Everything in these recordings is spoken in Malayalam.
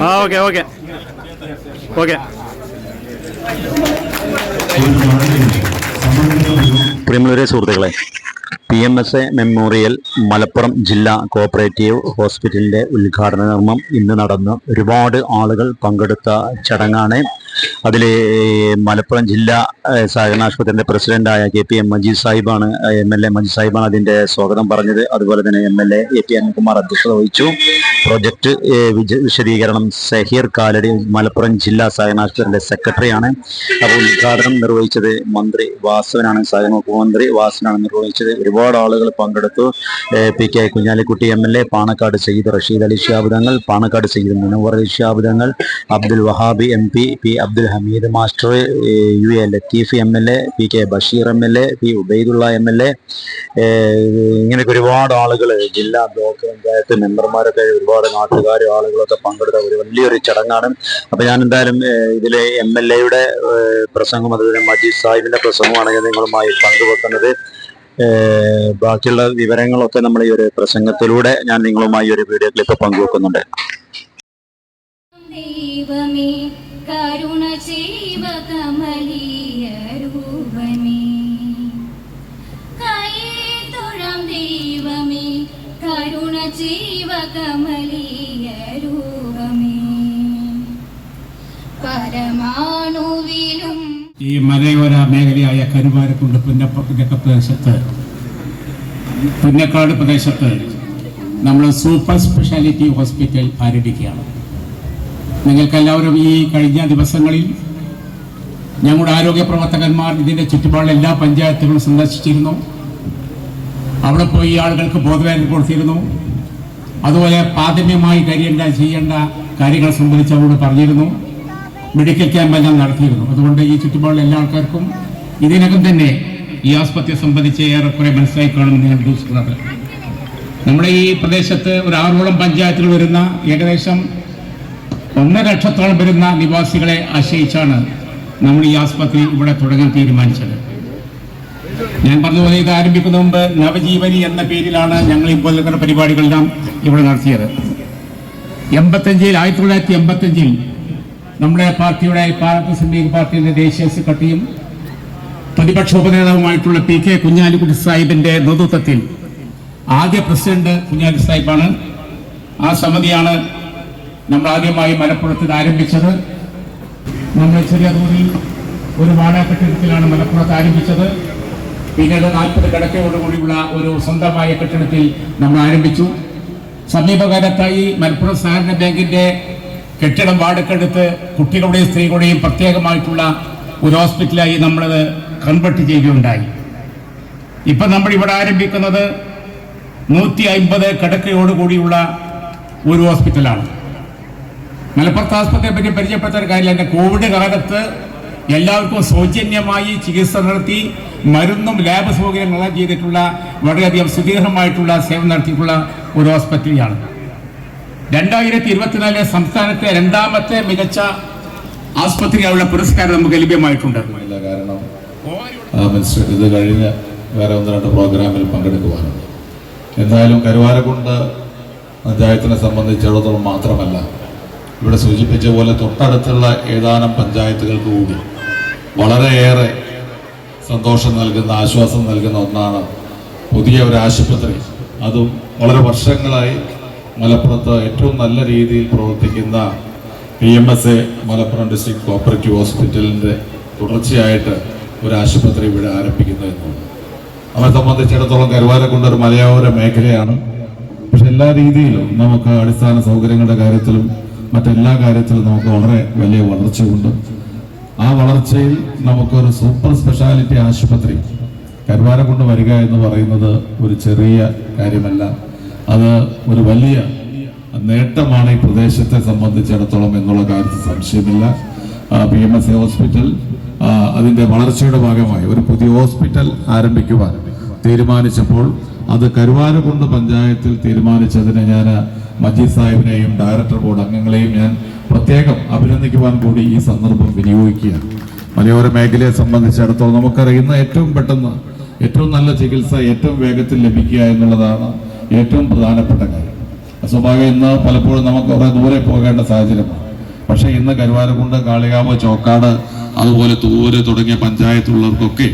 ആ ഓക്കെ ഓക്കെ. ഓക്കെ. പ്രിയമുള്ളവരെ സുഹൃത്തുക്കളെ P M S A memorial Malappuram ജില്ലാ കോപ്പറേറ്റീവ് ഹോസ്പിറ്റലിന്റെ ഉദ്ഘാടന നിർമ്മം ഇന്ന് നടന്നു ഒരുപാട് ആളുകൾ പങ്കെടുത്ത ചടങ്ങാണ് അതിൽ മലപ്പുറം ജില്ലാ സഹകരണാശുപത്രിയുടെ പ്രസിഡന്റായ കെ പി എം മജീദ് സാഹിബാണ് എം എൽ എ മജീദ് സാഹിബാണ് അതിന്റെ സ്വാഗതം പറഞ്ഞത്. അതുപോലെ തന്നെ M L A A P Anilkumar അധ്യക്ഷത വഹിച്ചു. വിജ- വിശദീകരണം സഹീർ കാലടി മലപ്പുറം ജില്ലാ സഹകരണ ആശുപത്രിയുടെ സെക്രട്ടറിയാണ്. അപ്പോൾ ഉദ്ഘാടനം നിർവഹിച്ചത് മന്ത്രി വാസവനാണ് സഹകരണ മന്ത്രി വാസവനാണ് നിർവഹിച്ചത്. ഒരുപാട് ആളുകൾ പങ്കെടുത്തു. P K Kunhalikutty M L A Panakkad Sayyid Rasheed Ali Shihabuthangal Panakkad Sayyid Munavvar Ali Shihabuthangal Abdul Wahabi M P P Abdul Hameed master U A Latheef M L A P K Basheer M L A P Ubaidullah M L A ഇങ്ങനെയൊക്കെ ഒരുപാട് ആളുകൾ ജില്ലാ ബ്ലോക്ക് പഞ്ചായത്ത് മെമ്പർമാരൊക്കെ ഒരുപാട് നാട്ടുകാരും ആളുകളൊക്കെ പങ്കെടുത്ത ഒരു വലിയൊരു ചടങ്ങാണ്. അപ്പൊ ഞാൻ എന്തായാലും ഇതിലെ എം എൽ എയുടെ പ്രസംഗം അതുപോലെ മജീദ് സാഹിബിന്റെ പ്രസംഗമാണ് ഞാൻ നിങ്ങളുമായി പങ്കുവെക്കുന്നത്. ബാക്കിയുള്ള വിവരങ്ങളൊക്കെ നമ്മൾ ഈ ഒരു പ്രസംഗത്തിലൂടെ ഞാൻ നിങ്ങളുമായി ഒരു വീഡിയോ ക്ലിപ്പ് പങ്കുവെക്കുന്നുണ്ട്. ദൈവമേ കരുണ ചെയ്വ കമലീയ രൂപമേ. തുഴം ദൈവമേ കരുണ ചെയ്വ കമലീയ പരമാണുവിലും ഈ മലയോര മേഖലയായ കരുവാരക്കുണ്ട് പുന്നപ്പ പ്രദേശത്ത് പുന്നക്കാട് പ്രദേശത്ത് നമ്മൾ സൂപ്പർ സ്പെഷ്യാലിറ്റി ഹോസ്പിറ്റൽ ആരംഭിക്കുകയാണ്. നിങ്ങൾക്കെല്ലാവരും ഈ കഴിഞ്ഞ ദിവസങ്ങളിൽ ഞങ്ങളുടെ ആരോഗ്യ പ്രവർത്തകന്മാർ ഇതിന്റെ ചുറ്റുപാടുള്ള എല്ലാ പഞ്ചായത്തുകളും സന്ദർശിച്ചിരുന്നു. അവിടെ പോയി ആളുകൾക്ക് ബോധവേദന കൊടുത്തിരുന്നു. അതുപോലെ പ്രാഥമികമായി കഴിയേണ്ട ചെയ്യേണ്ട കാര്യങ്ങൾ സംബന്ധിച്ച് അവരോട് പറഞ്ഞിരുന്നു. മെഡിക്കൽ ക്യാമ്പ് എല്ലാം നടത്തിയിരുന്നു. അതുകൊണ്ട് ഈ ചുറ്റുപാടുള്ള എല്ലാ ആൾക്കാർക്കും ഇതിനകം തന്നെ ഈ ആസ്പത്രിയെ സംബന്ധിച്ച് ഏറെക്കുറെ മനസ്സിലായി കാണുമെന്ന് ഞാൻ ഉദ്ദേശിക്കുന്നത്. നമ്മുടെ ഈ പ്രദേശത്ത് ഒരു ആറോളം പഞ്ചായത്തുകൾ വരുന്ന ഏകദേശം ഒന്നര ലക്ഷത്തോളം വരുന്ന നിവാസികളെ ആശ്രയിച്ചാണ് നമ്മൾ ഈ ആസ്പത്രി ഇവിടെ തുടങ്ങാൻ തീരുമാനിച്ചത്. ഞാൻ പറഞ്ഞതുപോലെ ഇത് ആരംഭിക്കുന്ന മുമ്പ് നവജീവനി എന്ന പേരിലാണ് ഞങ്ങൾ ഇപ്പോൾ നിൽക്കുന്ന പരിപാടികളെല്ലാം ഇവിടെ നടത്തിയത്. എൺപത്തഞ്ചിൽ ആയിരത്തി തൊള്ളായിരത്തി എൺപത്തഞ്ചിൽ നമ്മുടെ പാർട്ടിയുടെ ഭാരത സംഘീയ പാർട്ടിയുടെ ദേശീയ സെക്രട്ടറിയും പ്രതിപക്ഷ ഉപനേതാവുമായിട്ടുള്ള പി കെ കുഞ്ഞാലിക്കുട്ടി സാഹിബിന്റെ നേതൃത്വത്തിൽ ആദ്യ പ്രസിഡന്റ് കുഞ്ഞാലി സാഹിബാണ്. ആ സമിതിയാണ് നമ്മൾ ആദ്യമായി മലപ്പുറത്ത് ഇത് ആരംഭിച്ചത് നമ്മൾ ചെറിയ തോതിൽ ഒരു വാടക കെട്ടിടത്തിലാണ് മലപ്പുറത്ത് ആരംഭിച്ചത്. പിന്നീട് നാൽപ്പത് കിടക്കയോടുകൂടിയുള്ള ഒരു സ്വന്തമായ കെട്ടിടത്തിൽ നമ്മൾ ആരംഭിച്ചു. സമീപകാലത്തായി മലപ്പുറം സഹകരണ ബാങ്കിന്റെ കെട്ടിടം വാടക്കെടുത്ത് കുട്ടികളുടെയും സ്ത്രീകളുടെയും പ്രത്യേകമായിട്ടുള്ള ഒരു ഹോസ്പിറ്റലായി നമ്മളത് കൺവെർട്ട് ചെയ്യുകയുണ്ടായി. ഇപ്പം നമ്മൾ ഇവിടെ ആരംഭിക്കുന്നത് നൂറ്റി അമ്പത് കിടക്കയോടുകൂടിയുള്ള ഒരു ഹോസ്പിറ്റലാണ്. മലപ്പുറത്ത് ആസ്പത്രിയെ പറ്റി പരിചയപ്പെട്ട ഒരു കാര്യമില്ല എന്റെ കോവിഡ് കാലത്ത് എല്ലാവർക്കും സൗജന്യമായി ചികിത്സ നടത്തി മരുന്നും ലാബ് സൗകര്യങ്ങളും ചെയ്തിട്ടുള്ള വളരെയധികം സുദീർഘമായിട്ടുള്ള സേവനം നടത്തിയിട്ടുള്ള ഒരു ഹോസ്പിറ്റലാണ് രണ്ടായിരത്തി ഇരുപത്തിനാലിലെ സംസ്ഥാനത്തെ രണ്ടാമത്തെ മികച്ച ആസ്പത്രിയായുള്ള പുരസ്കാരം നമുക്ക് ലഭ്യമായിട്ടുണ്ട്. ഇത് കഴിഞ്ഞ് വേറെ ഒന്ന് രണ്ട് പ്രോഗ്രാമിൽ പങ്കെടുക്കുവാനുണ്ട്. എന്തായാലും കരുവാരക്കുണ്ട് പഞ്ചായത്തിനെ സംബന്ധിച്ചിടത്തോളം മാത്രമല്ല ഇവിടെ സൂചിപ്പിച്ച പോലെ തൊട്ടടുത്തുള്ള ഏതാനും പഞ്ചായത്തുകൾക്ക് കൂടി വളരെയേറെ സന്തോഷം നൽകുന്ന ആശ്വാസം നൽകുന്ന ഒന്നാണ് പുതിയ ഒരു ആശുപത്രി. അതും വളരെ വർഷങ്ങളായി മലപ്പുറത്ത് ഏറ്റവും നല്ല രീതിയിൽ പ്രവർത്തിക്കുന്ന P M S A Malappuram district cooperative ഹോസ്പിറ്റലിന്റെ തുടർച്ചയായിട്ട് ഒരു ആശുപത്രി ഇവിടെ ആരംഭിക്കുന്നു എന്നുള്ളത്. അവരെ സംബന്ധിച്ചിടത്തോളം കരുവാരക്കുണ്ട് ഒരു മലയോര മേഖലയാണ്. പക്ഷെ എല്ലാ രീതിയിലും നമുക്ക് അടിസ്ഥാന സൗകര്യങ്ങളുടെ കാര്യത്തിലും മറ്റെല്ലാ കാര്യത്തിലും നമുക്ക് വളരെ വലിയ വളർച്ചയുണ്ട്. ആ വളർച്ചയിൽ നമുക്കൊരു സൂപ്പർ സ്പെഷ്യാലിറ്റി ആശുപത്രി കരുവാരക്കുണ്ട് വരിക എന്ന് പറയുന്നത് ഒരു ചെറിയ കാര്യമല്ല. അത് ഒരു വലിയ നേട്ടമാണ് ഈ പ്രദേശത്തെ സംബന്ധിച്ചിടത്തോളം എന്നുള്ള കാര്യത്തിൽ സംശയമില്ല. P M S A hospital അതിന്റെ വളർച്ചയുടെ ഭാഗമായി ഒരു പുതിയ ഹോസ്പിറ്റൽ ആരംഭിക്കുവാൻ തീരുമാനിച്ചപ്പോൾ അത് കരുവാരകുണ്ട് പഞ്ചായത്തിൽ തീരുമാനിച്ചതിന് ഞാൻ മജീദ് സാഹിബിനെയും ഡയറക്ടർ ബോർഡ് അംഗങ്ങളെയും ഞാൻ പ്രത്യേകം അഭിനന്ദിക്കുവാൻ കൂടി ഈ സന്ദർഭം വിനിയോഗിക്കുകയാണ്. മലയോര മേഖലയെ സംബന്ധിച്ചിടത്തോളം നമുക്കറിയുന്ന ഏറ്റവും പെട്ടെന്ന് ഏറ്റവും നല്ല ചികിത്സ ഏറ്റവും വേഗത്തിൽ ലഭിക്കുക എന്നുള്ളതാണ് ഏറ്റവും പ്രധാനപ്പെട്ട കാര്യം. സ്വാഭാവികം ഇന്ന് പലപ്പോഴും നമുക്ക് കുറേ ദൂരെ പോകേണ്ട സാഹചര്യമാണ്. പക്ഷേ ഇന്ന് കരുവാരക്കുണ്ട് കാളികാവ് ചോക്കാട് അതുപോലെ തൂര് തുടങ്ങിയ പഞ്ചായത്തുള്ളവർക്കൊക്കെ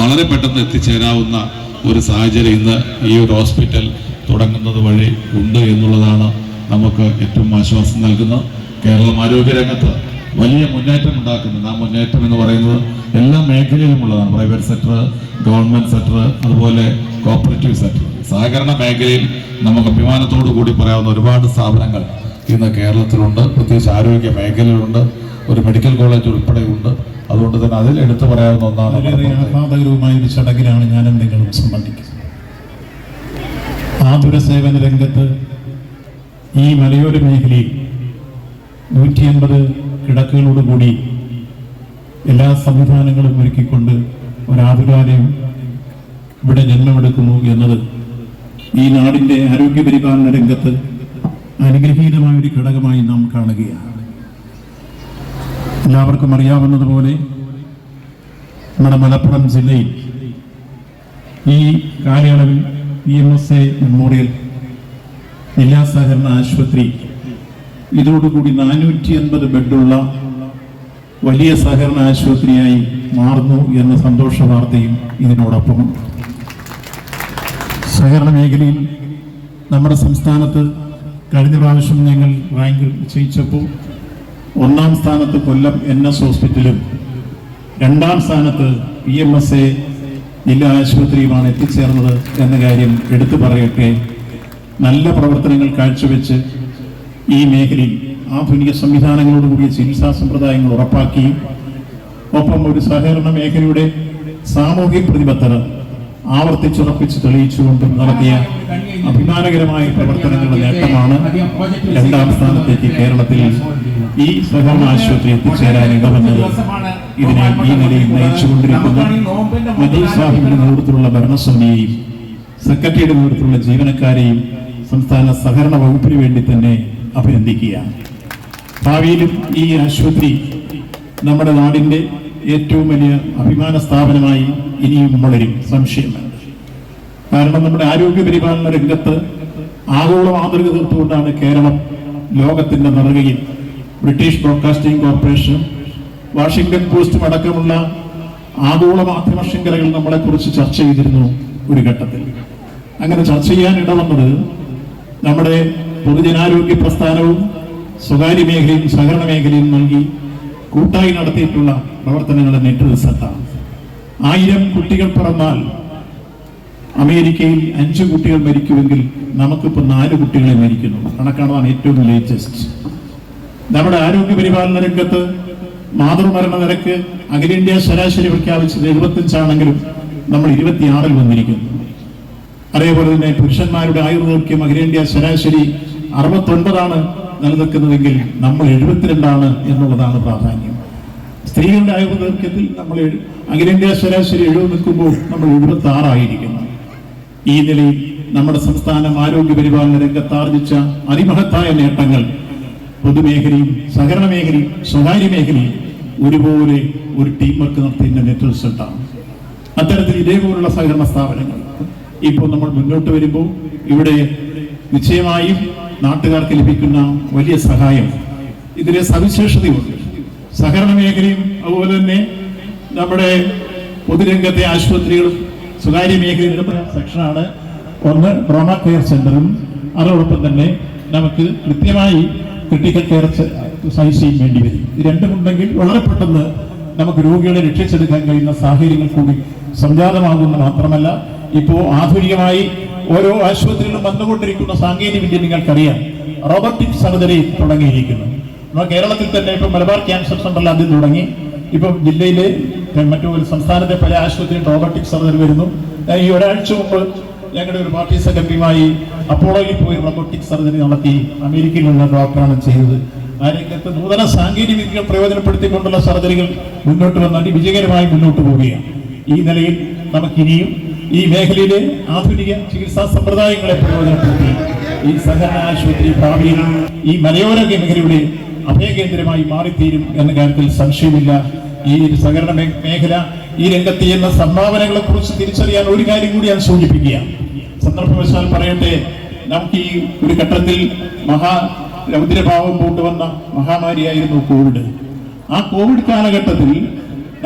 വളരെ പെട്ടെന്ന് എത്തിച്ചേരാവുന്ന ഒരു സാഹചര്യം ഇന്ന് ഈ ഒരു ഹോസ്പിറ്റൽ തുടങ്ങുന്നത് വഴി ഉണ്ട് എന്നുള്ളതാണ് നമുക്ക് ഏറ്റവും ആശ്വാസം നൽകുന്നത്. കേരളം ആരോഗ്യരംഗത്ത് വലിയ മുന്നേറ്റം ഉണ്ടാക്കുന്നുണ്ട് ആ മുന്നേറ്റം എന്ന് പറയുന്നത് എല്ലാ മേഖലയിലുമുള്ളതാണ്. പ്രൈവറ്റ് സെക്ടർ ഗവൺമെന്റ് സെക്ടർ അതുപോലെ കോപ്പറേറ്റീവ് സെക്ടർ. സഹകരണ മേഖലയിൽ നമുക്ക് അഭിമാനത്തോടു കൂടി പറയാവുന്ന ഒരുപാട് സ്ഥാപനങ്ങൾ ഇന്ന് കേരളത്തിലുണ്ട്. പ്രത്യേകിച്ച് ആരോഗ്യ മേഖലയിലുണ്ട്. ഒരു മെഡിക്കൽ കോളേജ് ഉൾപ്പെടെയുണ്ട്. അതുകൊണ്ട് തന്നെ അതിൽ എടുത്തു പറയാവുന്ന ഒന്നാണ്. ആഹ്ലാദകരവുമായ ഒരു ചടങ്ങിലാണ് ഞാനും നിങ്ങളും സംബന്ധിക്കുന്നത്. ആതുര സേവന രംഗത്ത് ഈ മലയോര മേഖലയിൽ നൂറ്റി അൻപത് കിടക്കുകളോടുകൂടി എല്ലാ സംവിധാനങ്ങളും ഒരുക്കിക്കൊണ്ട് ഒരാതുരാലയം ഇവിടെ ജന്മമെടുക്കുന്നു എന്നത് ഈ നാടിന്റെ ആരോഗ്യ പരിപാലന രംഗത്ത് അനുഗ്രഹീതമായ ഒരു ഘടകമായി നാം കാണുകയാണ്. എല്ലാവർക്കും അറിയാവുന്നതുപോലെ നമ്മുടെ മലപ്പുറം ജില്ലയിൽ ഈ കാലയളവിൽ E M S A memorial ജില്ലാ സഹകരണ ആശുപത്രി. ഇതോടുകൂടി നാനൂറ്റി അൻപത് ബെഡുള്ള വലിയ സഹകരണ ആശുപത്രിയായി മാറുന്നു എന്ന സന്തോഷ വാർത്തയും ഇതിനോടൊപ്പം. സഹകരണ മേഖലയിൽ നമ്മുടെ സംസ്ഥാനത്ത് കഴിഞ്ഞ പ്രാവശ്യം ഞങ്ങൾ റാങ്ക് നിശ്ചയിച്ചപ്പോൾ ഒന്നാം സ്ഥാനത്ത് കൊല്ലം എൻ എസ് ഹോസ്പിറ്റലും രണ്ടാം സ്ഥാനത്ത് പി എം എസ് എ ജില്ലാ ആശുപത്രിയുമാണ് എത്തിച്ചേർന്നത് എന്ന കാര്യം എടുത്തു പറയട്ടെ. നല്ല പ്രവർത്തനങ്ങൾ കാഴ്ചവെച്ച് ഈ മേഖലയിൽ ആധുനിക സംവിധാനങ്ങളോടുകൂടിയ ചികിത്സാ സമ്പ്രദായങ്ങൾ ഉറപ്പാക്കി. ഒപ്പം ഒരു സഹകരണ മേഖലയുടെ സാമൂഹിക പ്രതിബദ്ധത ആവർത്തിച്ചുറപ്പിച്ച് തെളിയിച്ചുകൊണ്ടും നടത്തിയ അഭിമാനകരമായ പ്രവർത്തനങ്ങളുടെ നേട്ടമാണ് രണ്ടാം സ്ഥാനത്തേക്ക് കേരളത്തിൽ ഈ സഹകരണ ആശുപത്രി എത്തിച്ചേരാൻ ഇടവന്നത്. ഇതിനെ ഈ നിലയിൽ നയിച്ചുകൊണ്ടിരിക്കുന്ന മജീദ് സാഹിബിന്റെ നേതൃത്വത്തിലുള്ള ഭരണസമിതിയെയും സെക്രട്ടറിയുടെ നേതൃത്വത്തിലുള്ള ജീവനക്കാരെയും സംസ്ഥാന സഹകരണ വകുപ്പിന് വേണ്ടി തന്നെ അഭിനന്ദിക്കുകയാണ്. ഭാവിയിലും ഈ ആശുപത്രി നമ്മുടെ നാടിന്റെ ഏറ്റവും വലിയ അഭിമാന സ്ഥാപനമായി ഇനിയും വളരും സംശയമാണ് കാരണം നമ്മുടെ ആരോഗ്യ പരിപാലന രംഗത്ത് ആഗോള മാതൃക തീർത്തുകൊണ്ടാണ് കേരളം ലോകത്തിന്റെ നെറുകയിൽ. ബ്രിട്ടീഷ് ബ്രോഡ്കാസ്റ്റിംഗ് കോർപ്പറേഷൻ വാഷിംഗ്ടൺ പോസ്റ്റും അടക്കമുള്ള ആഗോള മാധ്യമ ശൃംഖലകൾ നമ്മളെക്കുറിച്ച് ചർച്ച ചെയ്തിരുന്നു ഒരു ഘട്ടത്തിൽ. അങ്ങനെ ചർച്ച ചെയ്യാൻ ഇടവന്നത് നമ്മുടെ പൊതുജനാരോഗ്യ പ്രസ്ഥാനവും സ്വകാര്യ മേഖലയും സഹകരണ മേഖലയും നൽകി കൂട്ടായി നടത്തിയിട്ടുള്ള പ്രവർത്തനങ്ങളുടെ നെറ്റ് റിസൾട്ടാണ് ആയിരം കുട്ടികൾ പിറന്നാൽ അമേരിക്കയിൽ അഞ്ച് കുട്ടികൾ മരിക്കുമെങ്കിൽ നമുക്കിപ്പോൾ നാല് കുട്ടികളെ മരിക്കുന്നു. കണക്കാണതാണ് ഏറ്റവും ലേറ്റസ്റ്റ് നമ്മുടെ ആരോഗ്യ പരിപാലന രംഗത്ത് മാതൃമരണ നിരക്ക് അഖിലേന്ത്യാ ശരാശരി പ്രഖ്യാപിച്ചത് എഴുപത്തഞ്ചാണെങ്കിലും നമ്മൾ ഇരുപത്തിയാറിൽ വന്നിരിക്കുന്നു. അതേപോലെ തന്നെ പുരുഷന്മാരുടെ ആയുർദൈർഘ്യം അഖിലേന്ത്യാ ശരാശരി അറുപത്തൊൻപതാണ്. നിലനിൽക്കുന്നതെങ്കിൽ നമ്മൾ എഴുപത്തിരണ്ടാണ് എന്നുള്ളതാണ് പ്രാധാന്യം. സ്ത്രീകളുടെ ആയുർദൈർഘ്യത്തിൽ നമ്മൾ അഖിലേന്ത്യാ ശരാശരി എഴുപത് നിൽക്കുമ്പോൾ നമ്മൾ എഴുപത്തി ആറായിരിക്കുന്നു ഈ നിലയിൽ നമ്മുടെ സംസ്ഥാനം ആരോഗ്യ പരിപാലന രംഗത്ത് ആർജിച്ച അതിമഹത്തായ നേട്ടങ്ങൾ പൊതുമേഖലയും സഹകരണ മേഖലയും സ്വകാര്യ മേഖലയും ഒരുപോലെ ഒരു ടീം വർക്ക് നടത്തിയതിന്റെ നെറ്റ് റിസൾട്ടാണ് അത്തരത്തിൽ ഇതേപോലുള്ള സഹകരണ സ്ഥാപനങ്ങൾ ഇപ്പോൾ നമ്മൾ മുന്നോട്ട് വരുമ്പോൾ ഇവിടെ നിശ്ചയമായും നാട്ടുകാർക്ക് ലഭിക്കുന്ന വലിയ സഹായം. ഇതിലെ സവിശേഷതയുണ്ട്. സഹകരണ മേഖലയും അതുപോലെ തന്നെ നമ്മുടെ പൊതുരംഗത്തെ ആശുപത്രികളും സ്വകാര്യ മേഖലയുടെ സെക്ഷനാണ് ഒന്ന് ട്രോമ കെയർ സെന്ററും. അതോടൊപ്പം തന്നെ നമുക്ക് കൃത്യമായി ക്രിട്ടിക്കൽ കെയർ സഹിച്ചയും വേണ്ടി വരും. രണ്ടുമുണ്ടെങ്കിൽ വളരെ പെട്ടെന്ന് നമുക്ക് രോഗികളെ രക്ഷിച്ചെടുക്കാൻ കഴിയുന്ന സാഹചര്യങ്ങൾ കൂടി സംജാതമാകുമെന്ന് മാത്രമല്ല ഇപ്പോൾ ആധുനികമായി ഓരോ ആശുപത്രിയിലും വന്നുകൊണ്ടിരിക്കുന്ന സാങ്കേതിക വിദ്യ നിങ്ങൾക്കറിയാം. റോബോട്ടിക് സർജറി തുടങ്ങിയിരിക്കുന്നു. നമ്മുടെ കേരളത്തിൽ തന്നെ ഇപ്പം മലബാർ ക്യാൻസർ സെന്ററിൽ ആദ്യം തുടങ്ങി. ഇപ്പം ജില്ലയിലെ മറ്റു സംസ്ഥാനത്തെ പല ആശുപത്രിയിൽ റോബോട്ടിക് സർജറി വരുന്നു. ഈ ഒരാഴ്ച മുമ്പ് ഞങ്ങളുടെ ഒരു പാർട്ടി സെക്രട്ടറിയുമായി അപ്പോളോയിൽ പോയി റോബോട്ടിക് സർജറി നടത്തി അമേരിക്കയിലുള്ള ഡോക്ടറാണ് ചെയ്തത്. ആ രംഗത്ത് നൂതന സാങ്കേതിക വിദ്യകൾ പ്രയോജനപ്പെടുത്തിക്കൊണ്ടുള്ള സർജറികൾ മുന്നോട്ട് വന്നാൽ വിജയകരമായി മുന്നോട്ട് പോവുകയാണ്. ഈ നിലയിൽ നമുക്കിനിയും ഈ മേഖലയിലെ ആധുനിക ചികിത്സാ സമ്പ്രദായങ്ങളെ പ്രയോജനപ്പെടുത്തി ഈ സഹകരണ ആശുപത്രി ഭാവിയിൽ ഈ മലയോര മേഖലയുടെ അഭയകേന്ദ്രമായി മാറിത്തീരും എന്ന കാര്യത്തിൽ സംശയമില്ല. ഈ സഹകരണ മേഖല ഈ രംഗത്ത് ചെയ്യുന്ന സംഭാവനകളെ കുറിച്ച് തിരിച്ചറിയാൻ ഒരു കാര്യം കൂടി ഞാൻ സൂചിപ്പിക്കുക. സന്ദർഭവശാൽ പറയട്ടെ നമുക്ക് ഈ ഒരു ഘട്ടത്തിൽ മഹാ രൗദ്രഭാവം കൊണ്ടുവന്ന മഹാമാരിയായിരുന്നു കോവിഡ്. ആ കോവിഡ് കാലഘട്ടത്തിൽ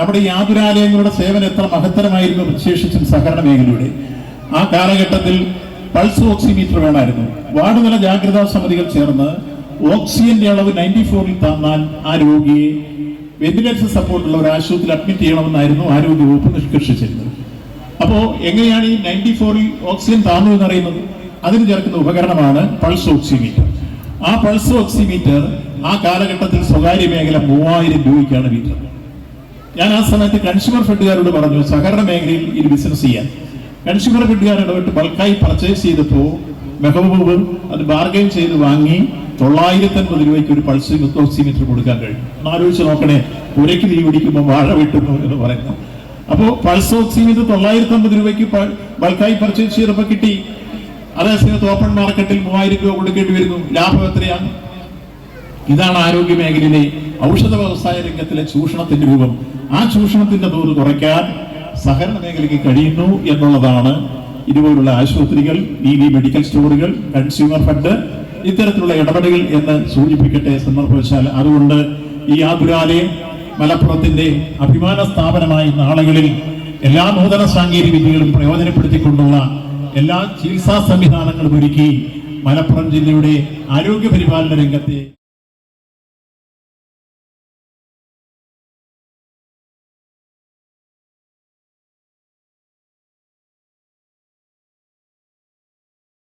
നമ്മുടെ ഈ ആതുരാലയങ്ങളുടെ സേവനം എത്ര മഹത്തരമായിരുന്നു വിശേഷിച്ചും സഹകരണ മേഖലയുടെ. ആ കാലഘട്ടത്തിൽ പൾസ് ഓക്സിമീറ്റർ വേണമായിരുന്നു. വാർഡ് തല ജാഗ്രതാ സമിതികൾ ചേർന്ന് ഓക്സിജന്റെ അളവ് നയന്റി ഫോറിൽ തന്നാൽ ആ രോഗിയെ വെന്റിലേറ്റർ സപ്പോർട്ടുള്ള ഒരു ആശുപത്രിയിൽ അഡ്മിറ്റ് ചെയ്യണമെന്നായിരുന്നു ആരോഗ്യ വകുപ്പ് നിഷ്കർഷിച്ചിരുന്നത് അപ്പോൾ എങ്ങനെയാണ് ഈ നയന്റി ഫോറിൽ ഓക്സിജൻ താന്നു എന്നറിയുന്നത് അതിന് ചേർക്കുന്ന ഉപകരണമാണ് പൾസ് ഓക്സിമീറ്റർ. ആ പൾസ് ഓക്സിമീറ്റർ ആ കാലഘട്ടത്തിൽ സ്വകാര്യ മേഖല മൂവായിരം രൂപയ്ക്കാണ് വിറ്റത് ഞാൻ ആ സമയത്ത് കൺസ്യൂമർ ഫെഡുകാരോട് പറഞ്ഞു സഹകരണ മേഖലയിൽ ഇത് ബിസിനസ് ചെയ്യാൻ. കൺസ്യൂമർ ഫെഡുകാർ ഇടപെട്ട് ബൾക്കായി പർച്ചേസ് ചെയ്തപ്പോൾ മെഹബൂബ് അത് ബാർഗെയിൻ ചെയ്ത് വാങ്ങി തൊള്ളായിരത്തി അൻപത് രൂപയ്ക്ക് ഒരു പൾസ് ഓക്സിമീറ്റർ കൊടുക്കാൻ കഴിയും ആലോചിച്ച് നോക്കണേ പുരയ്ക്ക് തീ പിടിക്കുമ്പോൾ വാഴ വെട്ടുന്നു എന്ന് പറയുന്നു. അപ്പോൾ പൾസ് ഓക്സിമീറ്റർ തൊള്ളായിരത്തി അമ്പത് രൂപയ്ക്ക് ബൾക്കായി പർച്ചേസ് ചെയ്തപ്പോൾ കിട്ടി. അതേസമയത്ത് ഓപ്പൺ മാർക്കറ്റിൽ മൂവായിരം രൂപ കൊടുക്കേണ്ടി വരുന്നു. ലാഭം എത്രയാണ്? ഇതാണ് ആരോഗ്യ മേഖലയിലെ ഔഷധ വ്യവസായ രംഗത്തിലെ ചൂഷണത്തിന്റെ രൂപം. ആ ചൂഷണത്തിന്റെ തോത് കുറയ്ക്കാൻ സഹകരണ മേഖലയ്ക്ക് കഴിയുന്നു എന്നുള്ളതാണ് ഇതുപോലുള്ള ആശുപത്രികൾ നീതി മെഡിക്കൽ സ്റ്റോറുകൾ കൺസ്യൂമർ ഫണ്ട് ഇത്തരത്തിലുള്ള ഇടപെടലുകൾ എന്ന് സൂചിപ്പിക്കട്ടെ സന്ദർഭവശാൽ. അതുകൊണ്ട് ഈ ആതുരാലയം മലപ്പുറത്തിന്റെ അഭിമാന സ്ഥാപനമായി നാളുകളിൽ എല്ലാ നൂതന സാങ്കേതിക വിദ്യകളും പ്രയോജനപ്പെടുത്തിക്കൊണ്ടുള്ള എല്ലാ ചികിത്സാ സംവിധാനങ്ങളും ഒരുക്കി മലപ്പുറം ജില്ലയുടെ ആരോഗ്യ പരിപാലന രംഗത്തെ